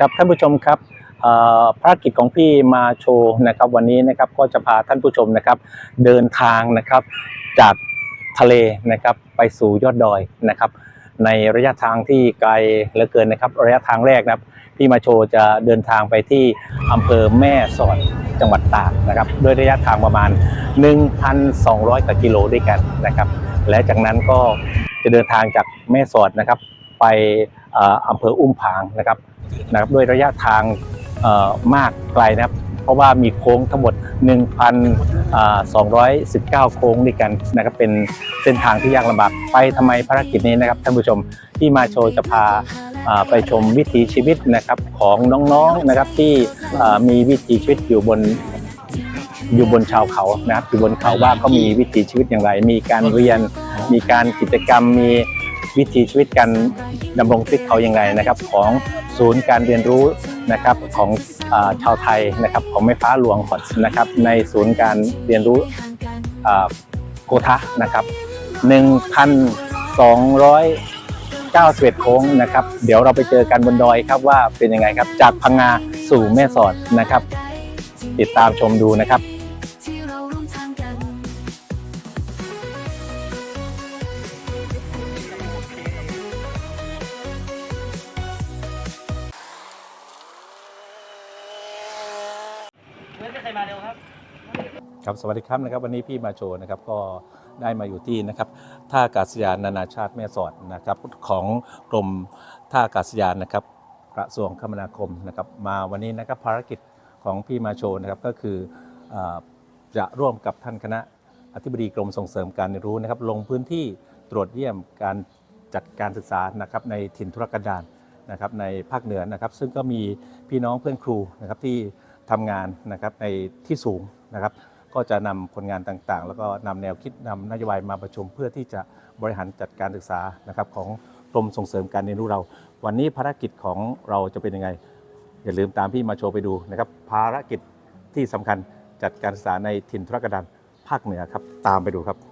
ครับท่านผู้ชมครับภารกิจของพี่มาโชว์นะครับวันนี้นะครับก็จะพาท่านผู้ชมนะครับ เดินทางนะครับจากทะเลนะครับไปสู่ยอดดอยนะครับ ในระยะทางที่ไกลเหลือเกินนะครับ ระยะทางแรกนะครับ พี่มาโชว์จะเดินทางไปที่อำเภอแม่สอดจังหวัดตากนะครับด้วยระยะทางประมาณ 1,200กว่ากิโลด้วยกันนะครับ และจากนั้นก็จะเดินทางจากแม่สอดนะครับไปอำเภออุ้มผางนะครับ นะครับด้วยระยะทางมากไกลนะครับ เพราะว่ามีโค้งทั้งหมด 1,219 โค้งด้วยกันนะครับเป็นเส้นทางที่ยากลำบากไปทำไมภารกิจนี้นะครับท่านผู้ชมที่มาโชว์จะพาไปชมวิถีชีวิตนะครับของน้องๆนะครับที่มีวิถีชีวิตอยู่บนอยู่บนชาวเขานะครับอยู่บนเขาว่าเขามีวิถีชีวิตอย่างไร มีการเรียน มีการกิจกรรมมี วิถีชีวิตการดำรงชีวิตเขาอย่างไรนะครับ ของศูนย์การเรียนรู้นะครับของอชาวไทยนะครับของแม่ฟ้าหลวงก่อนนะครับ ในศูนย์การเรียนรู้โกทะนะครับ 1,291โค้งนะครับ เดี๋ยวเราไปเจอกันบนดอยครับว่าเป็นยังไงครับ จากพังงาสู่แม่สอดนะครับ ติดตามชมดูนะครับ สวัสดีครับนะครับ วันนี้พี่มาโชว์นะครับก็ได้มาอยู่ที่นะครับท่าอากาศยานนานาชาติแม่สอดนะครับของกรมท่าอากาศยานนะครับกระทรวงคมนาคมนะครับ มาวันนี้นะครับภารกิจของพี่มาโชว์นะครับก็คือจะร่วมกับท่านคณะอธิบดีกรมส่งเสริมการเรียนรู้นะครับ ลงพื้นที่ตรวจเยี่ยมการจัดการศึกษานะครับในถิ่นธุรกันดารนะครับในภาคเหนือนะครับ ซึ่งก็มีพี่น้องเพื่อนครูนะครับที่ทำงานนะครับในที่สูงนะครับ ก็จะนำผลงานต่างๆ แล้วก็นำแนวคิดนำนโยบายมาประชุมเพื่อที่จะบริหารจัดการศึกษานะครับของกรมส่งเสริมการเรียนรู้เรา วันนี้ภารกิจของเราจะเป็นยังไง อย่าลืมตามพี่มาโชว์ไปดูนะครับ ภารกิจที่สำคัญจัดการศึกษาในถิ่นทุรกันดารภาคเหนือครับ ตามไปดูครับ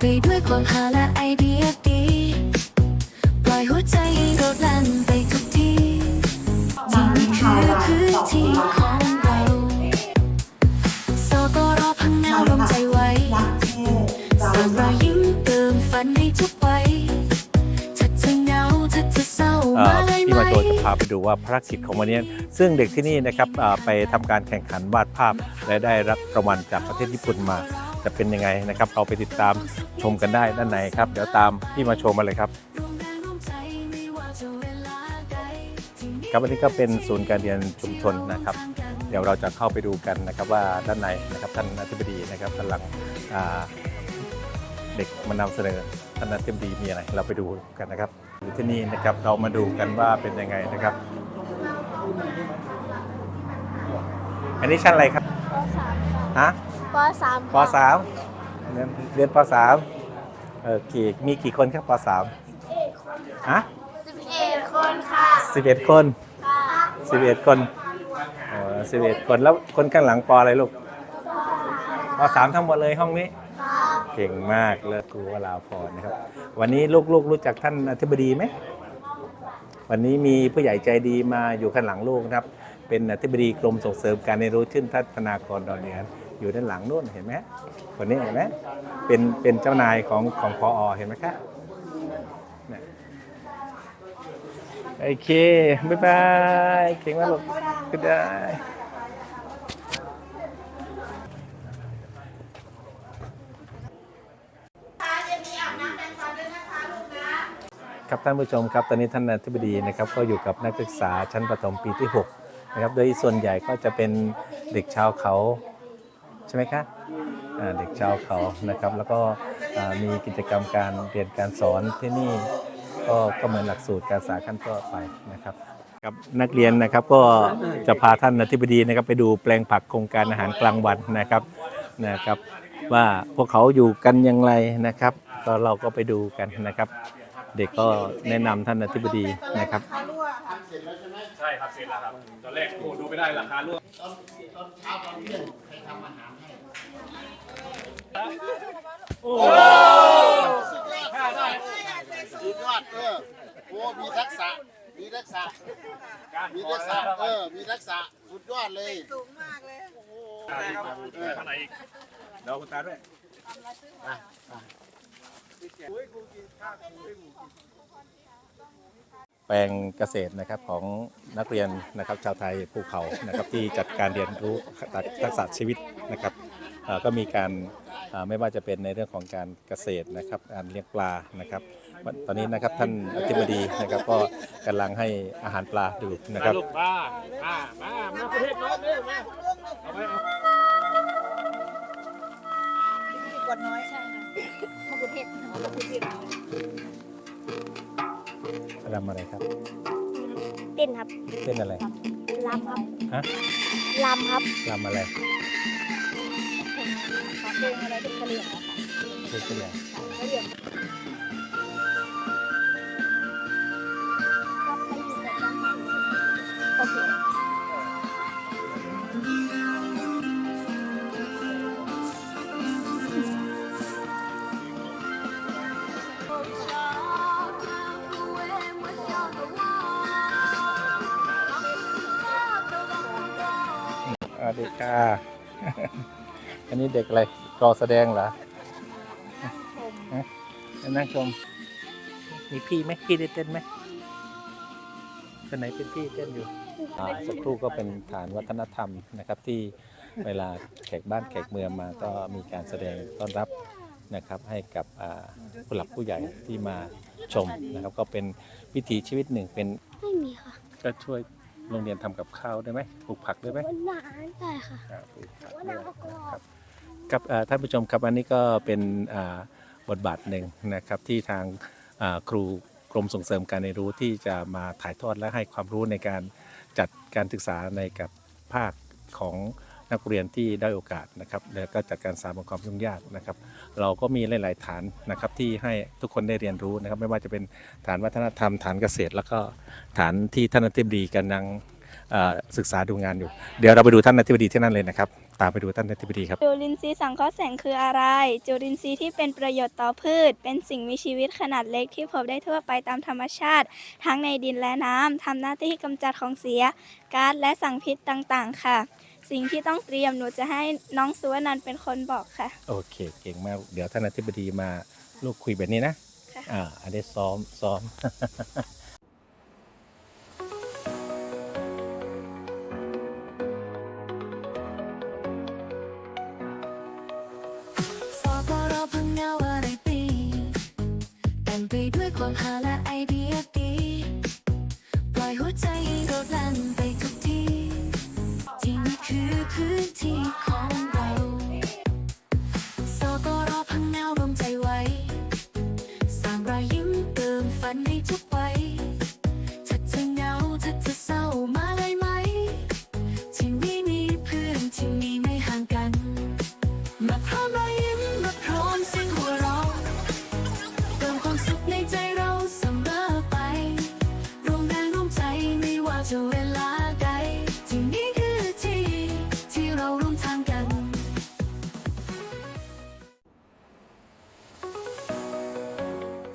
ไปด้วยความหาและไอเดียดีปล่อยหัวใจให้โดดแล่นไปทุกที่ที่นี่คือพื้นที่ของเราสกรพังงารวมใจไว้สร้างรอยยิ้มเติมฝันให้ทุกวัยถ้าเธอเหงาถ้าเธอเศร้าเอ่อมาเลยพี่ไหม มาโจจะพาไปดูว่าภารกิจของวันนี้ ซึ่งเด็กที่นี่นะครับอ่าไปทำการแข่งขันวาดภาพและได้รับรางวัลจากประเทศญี่ปุ่นมา จะเป็นยังไงนะครับเราไปติดตามชมกันได้ด้านในครับ เดี๋ยวตามพี่มาโชว์มาเลยครับ ครับอันนี้ก็เป็นศูนย์การเรียนชุมชนนะครับ เดี๋ยวเราจะเข้าไปดูกันนะครับว่าด้านในนะครับท่านอธิบดีนะครับกำลังอ่าเด็กมานำเสนอท่านอธิบดีมีอะไรเราไปดูกันนะครับอยู่ที่นี่นะครับเรามาดูกันว่าเป็นยังไงนะครับ อันนี้ชั้นอะไรครับปสามค่ะฮะ ปสามปสามเรียนเรียนปสามเออกี่มีกี่คนครับปสามฮะสิบเอ็ดคนค่ะสิบเอ็ดคนค่ะสิบเอ็ดคนเออสิบเอ็ดคนแล้วคนข้างหลังปออะไรลูกปสามทั้งหมดเลยห้องนี้เก่งมากเลิศครูวราพรนะครับ วันนี้ลูกๆรู้จักท่านอธิบดีไหมวันนี้มีผู้ใหญ่ใจดีมาอยู่ข้างหลังลูกนะครับ เป็นอธิบดีกรมส่งเสริมการเรียนรู้ชื่นทัศนากรดอนเนียน อยู่ด้านหลังนู่นเห็นไหมคนนี้เห็นไหมเป็นเป็นเจ้านายของของพออเห็นไหมคะเนี่ยโอเค บ๊ายบาย เก่งมากลูกก็ได้ครับท่านผู้ชมครับตอนนี้ท่านอธิบดีนะครับก็อยู่กับนักศึกษาชั้นประถมปีที่ 6 นะครับ โดยส่วนใหญ่ก็จะเป็นเด็กชาวเขา ใช่ไหมคะอ่าเด็กชาวเขานะครับ แล้วก็อ่ามีกิจกรรมการเรียนการสอนที่นี่ก็ก็เหมือนหลักสูตรการศึกษาขั้นต้นไปนะครับกับนักเรียนนะครับก็จะพาท่านอธิบดีนะครับ ไปดูแปลงผักโครงการอาหารกลางวันนะครับนะครับ ว่าพวกเขาอยู่กันอย่างไรนะครับ ก็เราก็ไปดูกันนะครับ เด็กก็แนะนำท่านอธิบดีนะครับใช่ครับเสร็จแล้วครับตอนแรกโอ้ดูไม่ได้ราคาร่วมอนตอนเช้าตอนเที่ยงใครทำอาหาร ให้สุดยอดเออโอ้มีทักษะมีทักษะมีทักษะเออมีทักษะสุดยอดเลยสูงมากเลยเออเดี๋ยวคุณตาด้วยแปลงเกษตรนะครับของนักเรียนนะครับชาวไทยภูเขานะครับที่จัดการเรียนรู้ทักษะชีวิตนะครับก็มีการ ไม่ว่าจะเป็นในเรื่องของการเกษตรนะครับการเลี้ยงปลานะครับ ตอนนี้นะครับท่านอธิบดีนะครับก็กำลังให้อาหารปลาดูนะครับลูกมามามามาประเทศน้องเร็วมาเอาไปเอากดน้อยใช่มะกุเทศมะกุเทศรำอะไรครับ เต้นครับ เต้นอะไรลำครับฮะลำครับรำอะไร เพลงอะไรเป็นกะเหรี่ยงอะค่ะเต้นอะไรกะเหรี่ยงโอเคสวัสดีค่ะ อันนี้เด็กอะไร รอแสดงเหรอฮะนั่งชม มีพี่ไหมพี่ได้เต้นไหมคนไหนเป็นพี่เต้นอยู่อ่าสักครู่ก็เป็นฐานวัฒนธรรมนะครับที่เวลาแขกบ้านแขกเมืองมาก็มีการแสดงต้อนรับนะครับให้กับอ่าผู้หลักผู้ใหญ่ที่มาชมนะครับ ก็เป็นวิถีชีวิตหนึ่งเป็นไม่มีค่ะก็ช่วยโรงเรียนทำกับข้าวได้ไหมปลูกผักได้ไหมวันหนานได้ค่ะอ่าปลูกผักวันด้หวยนานก็กรอ ครับท่านผู้ชมครับอันนี้ก็เป็นบทบาทหนึ่งนะครับที่ทางครูกรมส่งเสริมการเรียนรู้ที่จะมาถ่ายทอดและให้ความรู้ในการจัดการศึกษาในกับภาคของนักเรียนที่ได้โอกาสนะครับแล้วก็จัดการสาบนความยุ่งยากนะครับ เราก็มีหลาย ๆ ฐานนะครับที่ให้ทุกคนได้เรียนรู้นะครับ ไม่ว่าจะเป็นฐานวัฒนธรรมฐานเกษตร แล้วก็ฐานที่ท่านอธิบดีกำลังศึกษาดูงานอยู่ เดี๋ยวเราไปดูท่านอธิบดีที่นั่นเลยนะครับ ตามไปดูท่านอธิบดีครับ จุลินทรีย์สังเคราะห์แสงคืออะไร จุลินทรีย์ที่เป็นประโยชน์ต่อพืช เป็นสิ่งมีชีวิตขนาดเล็กที่พบได้ทั่วไปตามธรรมชาติ ทั้งในดินและน้ำทำหน้าที่กำจัดของเสียก๊าซและสังพิษต่างๆ ค่ะ สิ่งที่ต้องเตรียมหนูจะให้น้องสุวนันท์เป็นคนบอกค่ะ โอเค เก่งมาก เดี๋ยวท่านอธิบดีมาลูกคุยแบบนี้นะค่ะอ่าอันนี้ซ้อมซ้อม ไปด้วยความหา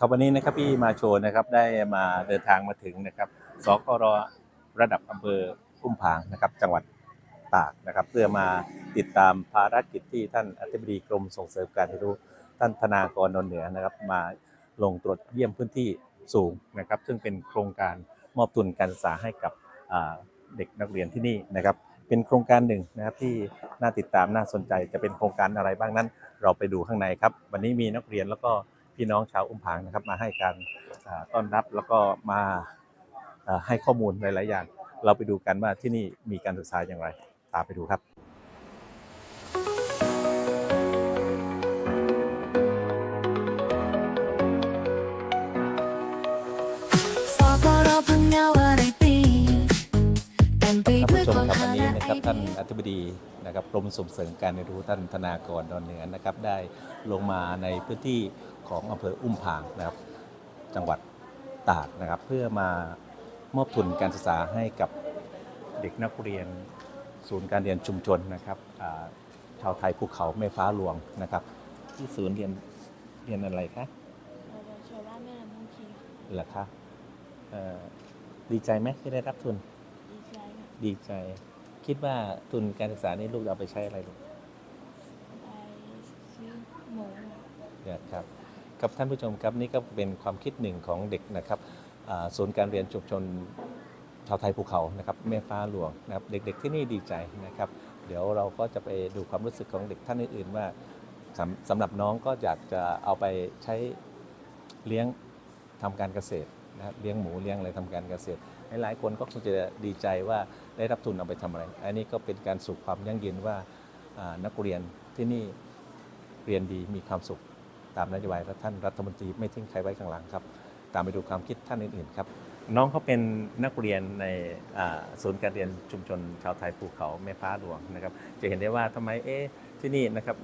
ครับวันนี้นะครับพี่มาโชว์นะครับได้มาเดินทางมาถึงนะครับสกรระดับอำเภออุ้มผางนะครับจังหวัดตากนะครับ เพื่อมาติดตามภารกิจที่ท่านอธิบดีกรมส่งเสริมการเรียนรู้ท่านธนากรนนเหนือนะครับ มาลงตรวจเยี่ยมพื้นที่สูงนะครับ ซึ่งเป็นโครงการมอบทุนการศึกษาให้กับเด็กนักเรียนที่นี่นะครับ เป็นโครงการหนึ่งนะครับที่น่าติดตามน่าสนใจจะเป็นโครงการอะไรบ้างนั้น เราไปดูข้างในครับ วันนี้มีนักเรียนแล้วก็ พี่น้องชาวอุ้มผางนะครับ มาให้การอ่าต้อนรับแล้วก็มาอ่าให้ข้อมูลหลาย ๆ อย่าง เราไปดูกันว่าที่นี่มีการศึกษาอย่างไร ตามไปดูครับสกรอพังเงาอะไรปีเต็มไปท่านด้วยผู้ชมความครับหาวันนี้และนะไอครับท่านเดียอธิบดีนะครับกรมส่งเสริมการเรียนรู้ท่านธนากรดอนเหนือนะครับ ได้ลงมาในพื้นที่ ของอำเภออุ้มผางนะครับ จังหวัดตากนะครับ เพื่อมามอบทุนการศึกษาให้กับเด็กนักเรียนศูนย์การเรียนชุมชนนะครับอ่าชาวไทยภูเขาแม่ฟ้าหลวงนะครับที่ศูนย์เรียนเรียนอะไรคะชาวบ้านแม่ลำพูคีเหรอคะเอ่อดีใจไหมที่ได้รับทุน ดีใจดีใจ คิดว่าทุนการศึกษานี้ลูกเอาไปใช้อะไรลูกไปซื้อหมูเนี่ยครับ กับท่านผู้ชมครับนี่ก็เป็นความคิดหนึ่งของเด็กนะครับศูนย์การเรียนชุมชนชาวไทยภูเขานะครับแม่ฟ้าหลวงนะครับเด็ก ๆ ที่นี่ดีใจนะครับ เดี๋ยวเราก็จะไปดูความรู้สึกของเด็กท่านอื่น ๆ ว่าสำหรับน้องก็อยากจะเอาไปใช้เลี้ยงทำการเกษตรนะครับเลี้ยงหมูเลี้ยงอะไรทำการเกษตร หลายๆคนก็คงจะดีใจว่าได้รับทุนเอาไปทำอะไร อันนี้ก็เป็นการสู่ความยั่งยืนว่านักเรียนที่นี่เรียนดีมีความสุข ตามนโยบายท่านรัฐมนตรีไม่ทิ้งใครไว้ข้างหลังครับ ตามไปดูความคิดท่านอื่นๆครับ น้องเขาเป็นนักเรียนในศูนย์การเรียนชุมชนชาวไทยภูเขาแม่ฟ้าหลวงนะครับ จะเห็นได้ว่าทำไมเอ๊ะที่นี่นะครับ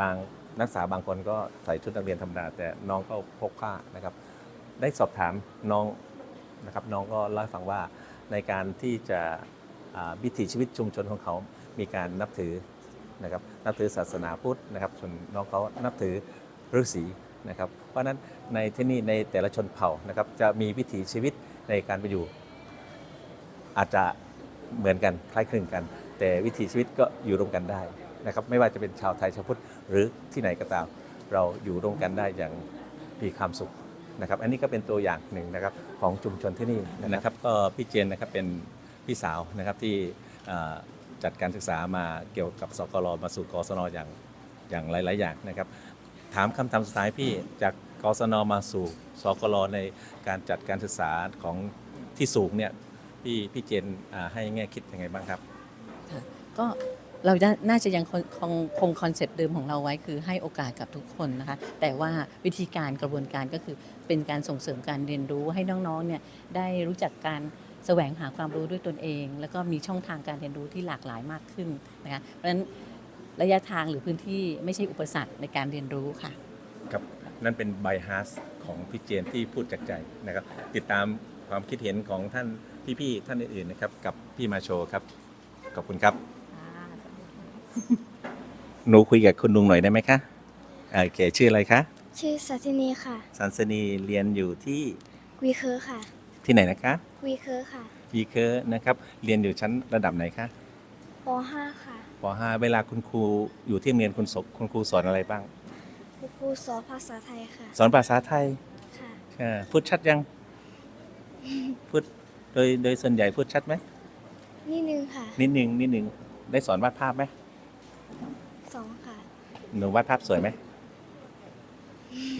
บางนักศึกษาบางคนก็ใส่ชุดนักเรียนธรรมดาแต่น้องก็พกผ้านะครับ ได้สอบถามน้องนะครับน้องก็เล่าให้ฟังว่าในการที่จะวิถีชีวิตชุมชนของเขา มีการนับถือนะครับนับถือศาสนาพุทธนะครับ ส่วนน้องเขานับถือ ฤาษีนะครับ เพราะนั้นในที่นี่ในแต่ละชนเผ่านะครับจะมีวิถีชีวิตในการไปอยู่ อาจจะเหมือนกันคล้ายคลึงกัน แต่วิถีชีวิตก็อยู่ร่วมกันได้นะครับ ไม่ว่าจะเป็นชาวไทยชาวพุทธหรือที่ไหนก็ตาม เราอยู่ร่วมกันได้อย่างมีความสุขนะครับ อันนี้ก็เป็นตัวอย่างหนึ่งนะครับของชุมชนที่นี่นะครับ ก็พี่เจนนะครับเป็นพี่สาวนะครับที่จัดการศึกษามาเกี่ยวกับสกลมาสู่กศนอย่างอย่างหลาย ๆ อย่างนะครับ ถามคำถามสุดท้ายพี่จากกศนมาสู่สกลในการจัดการศึกษาของที่สูงเนี่ยพี่พี่เจนอ่าให้แง่คิดยังไงบ้างครับ ก็เราน่าจะยังคงคงคงคอนเซปต์เดิมของเราไว้คือให้โอกาสกับทุกคนนะคะ แต่ว่าวิธีการกระบวนการก็คือเป็นการส่งเสริมการเรียนรู้ให้น้องๆเนี่ยได้รู้จักการแสวงหาความรู้ด้วยตนเอง แล้วก็มีช่องทางการเรียนรู้ที่หลากหลายมากขึ้นนะคะเพราะฉะนั้น ระยะทางหรือพื้นที่ไม่ใช่อุปสรรคในการเรียนรู้ค่ะ ครับนั่นเป็นไบฮัสของพี่เจนที่พูดจากใจนะครับ ติดตามความคิดเห็นของท่านพี่ๆท่านอื่นๆนะครับกับพี่มาโชครับขอบคุณครับหนูคุยกับคุณลุงหน่อยได้ไหมคะโอเคชื่ออะไรคะชื่อสัตินีค่ะ สันสนีเรียนอยู่ที่วีเคอร์ค่ะ ที่ไหนนะคะวีเคอร์ค่ะวีเคอร์นะครับ เรียนอยู่ชั้นระดับไหนคะป .5 ค่ะ ป .5 เวลาคุณครูอยู่ที่โรงเรียนคุณศคุณครูสอนอะไรบ้างครูครูสอนภาษาไทยค่ะ สอนภาษาไทยค่ะเออพูดชัดยัง พูดโดยโดยส่วนใหญ่พูดชัดไหมนิดนึงค่ะนิดนึงนิดนึงได้สอนวาดภาพไหมสองค่ะ หนูวาดภาพสวยไหม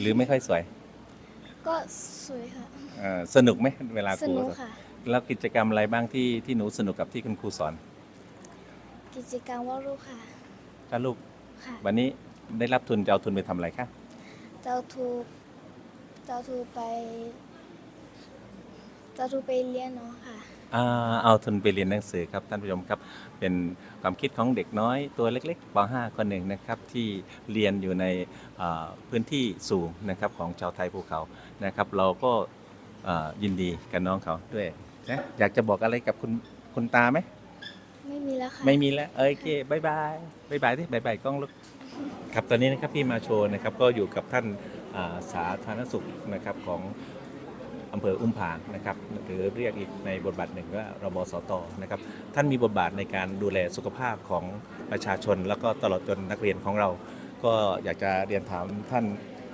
หรือไม่ค่อยสวยก็สวยค่ะเอ่อสนุกไหมเวลาสครูนุกสอนค่ะ แล้วกิจกรรมอะไรบ้างที่ที่หนูสนุกกับที่คุณครูสอน กิจกรรมวาดรูปค่ะถ้าลูกค่ะวันนี้ได้รับทุนจะเอาทุนไปทำอะไรคะเจ้าทูเจ้าทูไปเจ้าทูไปเรียนเนาะค่ะ อ่าเอาทุนไปเรียนหนังสือครับท่านผู้ชมครับ เป็นความคิดของเด็กน้อยตัวเล็กๆป .5 คนหนึ่งนะครับที่เรียนอยู่ในอ่าพื้นที่สูงนะครับของชาวไทยภูเขานะครับ เราก็อ่ายินดีกับน้องเขาด้วยนะอยากจะบอกอะไรกับคุณคุณตาไหมไม่มีแล้วค่ะ ไม่มีแล้วโอเคบายบายบายบายที่บายบายกล้องลูกครับตอนนี้นะครับพี่มาโชว์นะครับก็อยู่กับท่านอ่าสาธารณสุขนะครับของอำเภออุ้มผางนะครับหรือเรียกอีกในบทบาทหนึ่งว่ารบสตนะครับท่านมีบทบาทในการดูแลสุขภาพของประชาชน แล้วก็ตลอดจนนักเรียนของเรา ก็อยากจะเรียนถามท่าน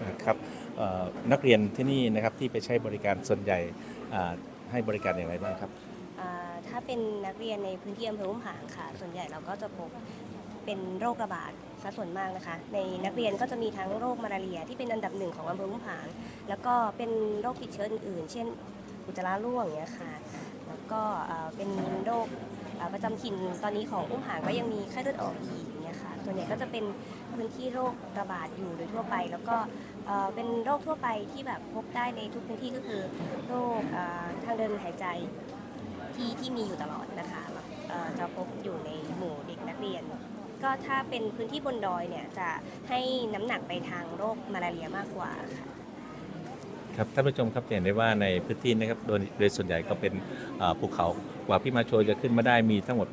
นะครับเอ่อนักเรียนที่นี่นะครับที่ไปใช้บริการส่วนใหญ่อ่าให้บริการอย่างไรบ้างครับ ถ้าเป็นนักเรียนในพื้นที่อำเภออุ้มผางค่ะ ส่วนใหญ่เราก็จะพบเป็นโรคระบาดซะส่วนมากนะคะ ในนักเรียนก็จะมีทั้งโรคมาลาเรียที่เป็นอันดับหนึ่งของอำเภออุ้มผาง แล้วก็เป็นโรคติดเชื้ออื่นๆ เช่น อุจจาระร่วงอย่างเงี้ยค่ะ แล้วก็เป็นโรคประจำถิ่นตอนนี้ของอุ้มผางก็ยังมีไข้เลือดออกอีกอย่างเงี้ยค่ะ ส่วนใหญ่ก็จะเป็นพื้นที่โรคระบาดอยู่โดยทั่วไป แล้วก็เป็นโรคทั่วไปที่แบบพบได้ในทุกพื้นที่ก็คือโรคทางเดินหายใจ ที่ที่มีอยู่ตลอดนะคะจะพบอยู่ในหมู่เด็กนักเรียน ก็ถ้าเป็นพื้นที่บนดอยเนี่ยจะให้น้ำหนักไปทางโรคมาลาเรียมากกว่าค่ะครับท่านผู้ชมครับจะเห็นได้ว่าในพื้นที่นะครับโดยโดยส่วนใหญ่ก็เป็นภูเขากว่าพี่มาโชยจะขึ้นมาได้มีทั้งหมด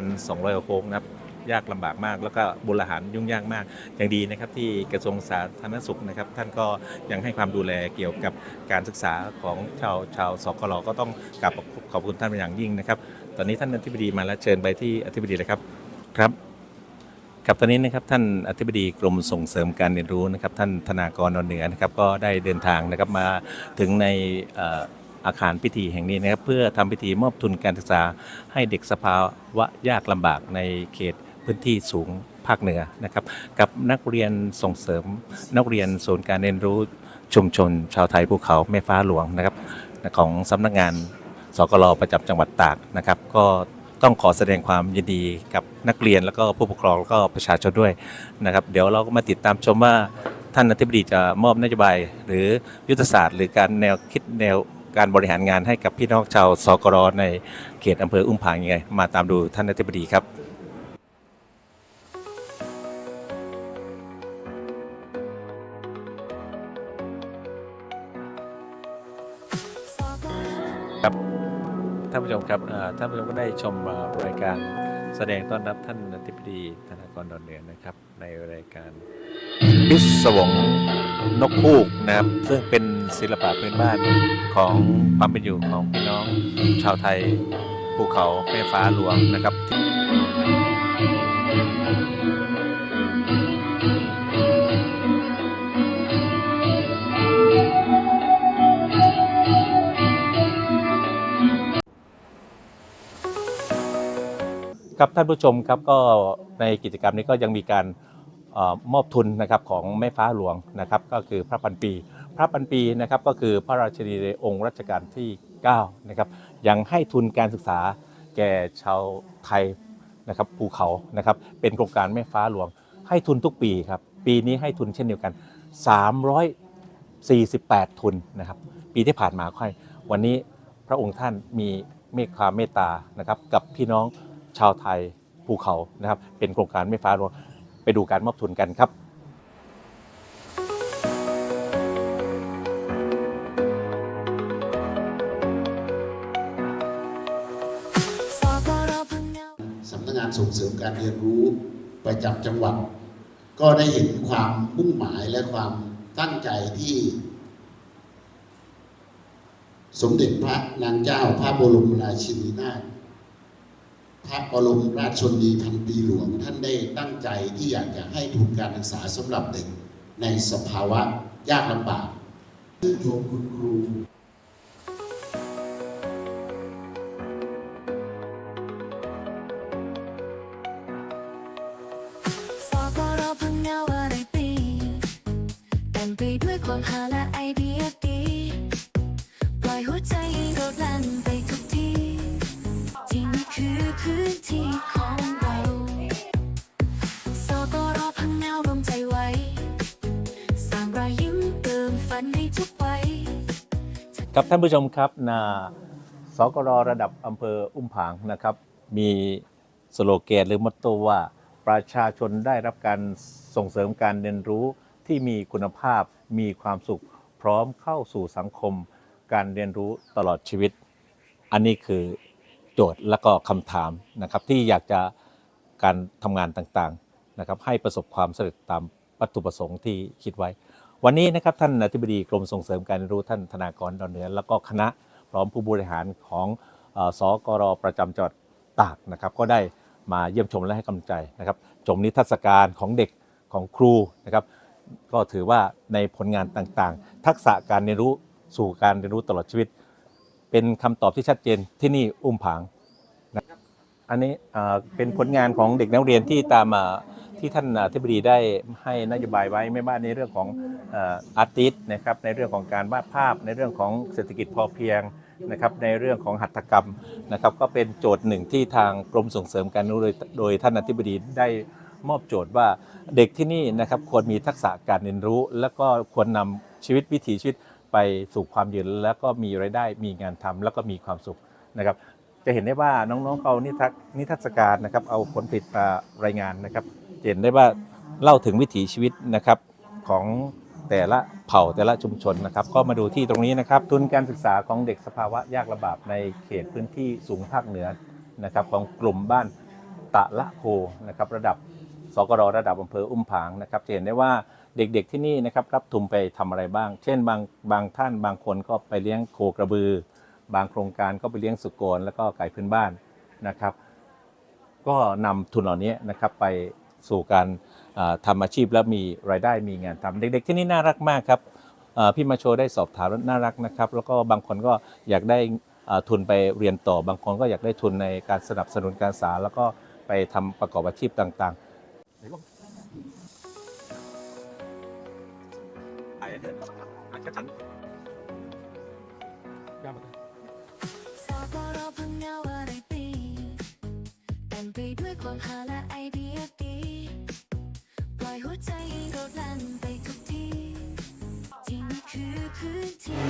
1,200กว่าโค้งนะครับ ยากลำบากมาก แล้วก็บริหารยุ่งยากมาก อย่างดีนะครับที่กระทรวงสาธารณสุขนะครับ ท่านก็ยังให้ความดูแลเกี่ยวกับการศึกษาของชาวชาวสกลก็ต้องกราบขอบคุณท่านเป็นอย่างยิ่งนะครับ ตอนนี้ท่านอธิบดีมาแล้วเชิญไปที่อธิบดีเลยครับครับครับตอนนี้นะครับท่านอธิบดีกรมส่งเสริมการเรียนรู้นะครับ ท่านธนากรนนเหนือนะครับก็ได้เดินทางนะครับมาถึงในอาคารพิธีแห่งนี้นะครับเพื่อทำพิธีมอบทุนการศึกษาให้เด็กสภาวะยากลำบากในเขต พื้นที่สูงภาคเหนือนะครับ กับนักเรียนส่งเสริม นักเรียนศูนย์การเรียนรู้ชุมชน ชาวไทยภูเขาแม่ฟ้าหลวงนะครับของสำนักงานสกลประจำจังหวัดตากนะครับ ก็ต้องขอแสดงความยินดีกับนักเรียนแล้วก็ผู้ปกครองแล้วก็ประชาชนด้วยนะครับ เดี๋ยวเราก็มาติดตามชมว่าท่านอธิบดีจะมอบนโยบาย หรือยุทธศาสตร์ หรือการแนวคิดแนวการบริหารงานให้กับพี่น้องชาวสกลในเขตอำเภออุ้มผางยังไง มาตามดูท่านอธิบดีครับครับ ท่านผู้ชมครับท่านผู้ชมก็ได้ชมรายการแสดงต้อนรับท่านอธิบดีธนากรดอนเหนือนะครับ ในรายการพิศวงนกคูกนะครับ ซึ่งเป็นศิลปะพื้นบ้านของความเป็นอยู่ของพี่น้องชาวไทยภูเขาแม่ฟ้าหลวงนะครับ ครับท่านผู้ชมครับก็ในกิจกรรมนี้ก็ยังมีการเออมอบทุนนะครับของแม่ฟ้าหลวงนะครับก็คือพระพันปี พระพันปีนะครับก็คือพระราชินีในองค์รัชกาลที่9นะครับยังให้ทุนการศึกษาแก่ชาวไทยนะครับภูเขานะครับเป็นโครงการแม่ฟ้าหลวง ให้ทุนทุกปีครับปีนี้ให้ทุนเช่นเดียวกัน 348 ทุนนะครับปีที่ผ่านมาค่อย วันนี้พระองค์ท่านมีเมตความเมตตานะครับกับพี่น้อง ชาวไทยภูเขานะครับ เป็นโครงการไม่ฟ้าหลวงไปดูการมอบทุนกันครับสกลพังงาสำนักงานส่งเสริมการเรียนรู้ประจำจังหวัด ก็ได้เห็นความมุ่งหมายและความตั้งใจที่ สมเด็จพระนางเจ้าพระบรมราชินีนาถ พระบรมราชชนนีพันปีหลวงท่านได้ตั้งใจที่อยากจะให้ทุนการศึกษาสำหรับเด็กในสภาวะยากลำบากชื่นชมคุณครู พื้นที่ของเราสกลพังงารวมใจไว้ สร้างรอยยิ้มเติมฝันให้ทุกวัยครับท่านผู้ชมครับนาสกรระดับอำเภออุ้มผางนะครับ มีสโลแกนหรือมอตโต้ว่าประชาชนได้รับการส่งเสริมการเรียนรู้ที่มีคุณภาพมีความสุข พร้อมเข้าสู่สังคม การเรียนรู้ตลอดชีวิต อันนี้คือ โจทย์และก็คำถามนะครับที่อยากจะการทำงานต่างๆนะครับให้ประสบความสำเร็จตามวัตถุประสงค์ที่คิดไว้ วันนี้นะครับท่านอธิบดีกรมส่งเสริมการเรียนรู้ท่านธนากรดอนเหนือ แล้วก็คณะพร้อมผู้บริหารของเออสกรประจำจังหวัดตากนะครับก็ได้มาเยี่ยมชมและให้กำลังใจนะครับชมนิทรรศการของเด็กของครูนะครับก็ถือว่าในผลงานต่างๆ ทักษะการเรียนรู้สู่การเรียนรู้ตลอดชีวิต เป็นคำตอบที่ชัดเจนที่นี่อุ้มผางนะครับอันนี้เอ่อเป็นผลงานของเด็กนักเรียนที่ตามมาที่ท่านอธิบดีได้ให้นโยบายไว้ไม่ว่าในเรื่องของอาร์ติสนะครับในเรื่องของการวาดภาพ ในเรื่องของเศรษฐกิจพอเพียงนะครับในเรื่องของหัตถกรรมนะครับก็เป็นโจทย์หนึ่งที่ทางกรมส่งเสริมการเรียนรู้โดยโดยท่านอธิบดีได้มอบโจทย์ว่าเด็กที่นี่นะครับควรมีทักษะการเรียนรู้ แล้วก็ควรนำชีวิตวิถีชีวิต ไปสู่ความยืนแล้วก็มีรายได้มีงานทำแล้วก็มีความสุขนะครับ จะเห็นได้ว่าน้องๆเอานิทรรศนิทรรศการนะครับเอาผลผลิตมารายงานนะครับเห็นได้ว่าเล่าถึงวิถีชีวิตนะครับของแต่ละเผ่าแต่ละชุมชนนะครับ ก็มาดูที่ตรงนี้นะครับ ทุนการศึกษาของเด็กสภาวะยากลำบากในเขตพื้นที่สูงภาคเหนือนะครับของกลุ่มบ้านตะละโพนะครับระดับสกรระดับอำเภออุ้มผางนะครับจะเห็นได้ว่า เด็กๆที่นี่นะครับรับทุนไปทำอะไรบ้าง เช่นบางบางท่านบางคนก็ไปเลี้ยงโคกระบือ บางโครงการก็ไปเลี้ยงสุกรแล้วก็ไก่พื้นบ้านนะครับ ก็นำทุนเหล่านี้นะครับไปสู่การอ่าทำอาชีพและมีรายได้มีงานทำเด็กๆที่นี่น่ารักมากครับพี่มาโชว์ได้สอบถามแล้วน่ารักนะครับ แล้วก็บางคนก็อยากได้ทุนไปเรียนต่อ บางคนก็อยากได้ทุนในการสนับสนุนการศึกษาแล้วก็ไปทำประกอบอาชีพต่างๆ สกรพังงาอะไรปีเต็มไปด้วยความหาและไอเดียดีปล่อยหัวใจโดดลั่นไปทุกที่ที่นี่คือพื้นที่